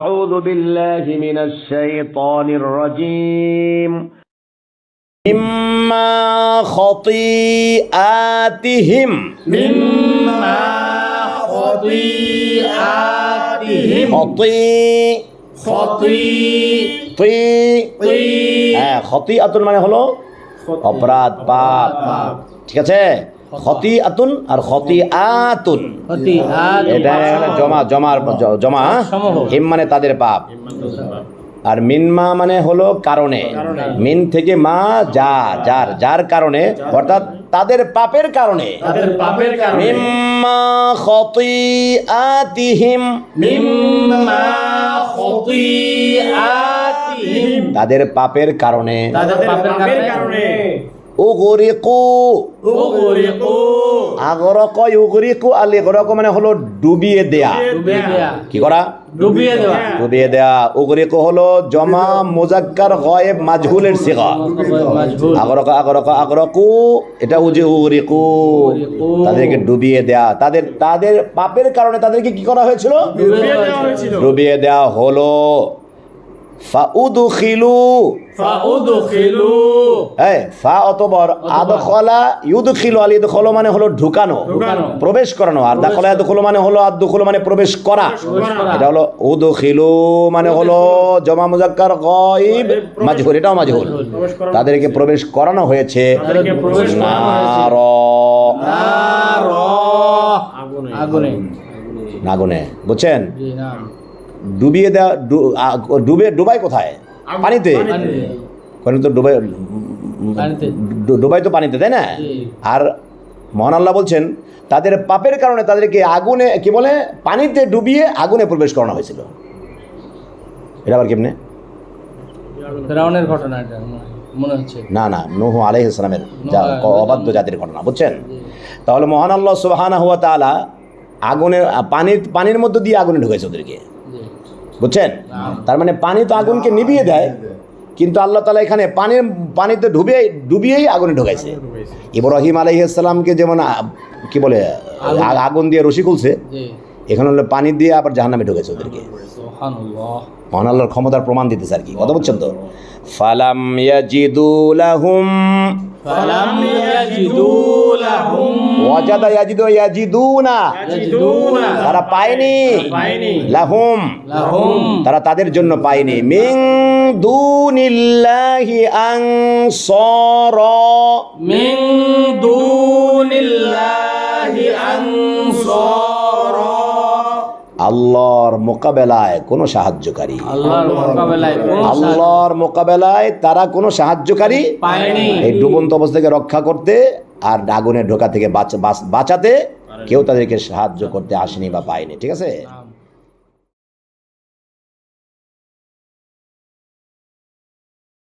أعوذ بالله من الشيطان الرجيم مما خطيئاتهم مما خطيئاتهم خطي خطيئ তি হ্যাঁ খতি আতুন মানে হলো অপরাধ পাপ ঠিক আছে খতি আতুন আর খতি আতুন এটা জমা জমার জমা হিম মানে তাদের পাপ। আর মিনমা মানে হলো কারণে। মিন থেকে মা যা যার যার কারণে অর্থাৎ তাদের পাপের কারণে। তাদের পাপের কারণে। মিম্মা খতিআতিহিম। মিম্মা খতিআতিহিম। তাদের পাপের কারণে। তাদের পাপের কারণে। উগরিকু। উগরিকু। আগরক ইউগরিকু আল ইগরক মানে হলো ডুবিয়ে দেয়া। কি করা? ডুবিয়ে দেওয়া ডুবিয়ে দেয়া। উগরিকু হলো জমা মুজাক্কার গয়েব মাজহুলের সিগা। আগরক আগরক আগরকু এটা উজে উগরিকু। তাদেরকে ডুবিয়ে দেয়া। তাদের তাদের পাপের কারণে তাদেরকে কি করা হয়েছিল? ডুবিয়ে দেয়া হয়েছিল। ডুবিয়ে দেওয়া হলো। ফাউদখিলু। ফাউদখিলু। হ্যাঁ ফা অতবর আদখলা ইউদখিলু আল ইদখল মানে হলো ঢুকানো। প্রবেশ করানো আর দাখলা ইয়াদখলু মানে হলো আদখলু মানে প্রবেশ করা। এটা হলো উদখিলু মানে হলো জমা মুজাক্কার গায়ব মাজহুল এটাও মাজহুল। তাদেরকে প্রবেশ করানো হয়েছে। নার। নার। আগুনে। নাগুনে। বুঝছেন? জি না। ডুবিয়ে দেওয়া ডুবে ডুবাই কোথায়? পানিতে? তো ডুবাই ডুবাই তো পানিতে তাই না? আর মহান আল্লাহ বলছেন তাদের পাপের কারণে তাদেরকে আগুনে কি বলে? পানিতে ডুবিয়ে আগুনে প্রবেশ করানো হয়েছিল। এটা আবার কেমনে? ফেরাউনের ঘটনা এটা মনে হচ্ছে। না না নুহু আলাইহ ইসলামের যা অবাধ্য জাতির ঘটনা বুঝছেন? তাহলে মহান আল্লাহ সুবাহানা হুয়া তাআলা আগুনের পানির পানির মধ্যে দিয়ে আগুনে ঢুকেছে ওদেরকে। বুঝছেন? তার মানে পানি তো আগুনকে নিভিয়ে দেয় কিন্তু আল্লাহ তালা এখানে পানির পানিতে ডুবে ডুবিয়েই আগুনে ঢুকাইছে। ইব্রাহিম আলাইসাল্লামকে যেমন কি বলে আগুন। দিয়ে রশি খুলছে এখানে হলো পানি দিয়ে আবার জাহান্নামে ঢুকেছে ওদেরকে। মহান আল্লাহর ক্ষমতার প্রমাণ দিতেছে আর কি। কথা বুঝছেন তো? ফালাম ইয়াজিদু লাহুম ফালাম ইয়াজিদু লাহুম ওয়াজাদা ইয়াজিদু ইয়াজিদুনা ইয়াজিদুনা তারা পায়নি। পায়নি। লাহুম। লাহুম। তারা তাদের জন্য পায়নি। মিং দুনিল্লাহি আনসার। মিন দুনিল্লাহি আনসারা। আল্লাহর মোকাবেলায় কোনো সাহায্যকারী। আল্লাহর মোকাবেলায় তারা কোনো সাহায্যকারী পায়নি। এই ডুবন্ত অবস্থাকে রক্ষা করতে আর ডাগুনের ঢোকা থেকে বাঁচ- বাঁচ- বাঁচাতে কেউ তাদেরকে সাহায্য করতে আসেনি বা পায়নি ঠিক আছে?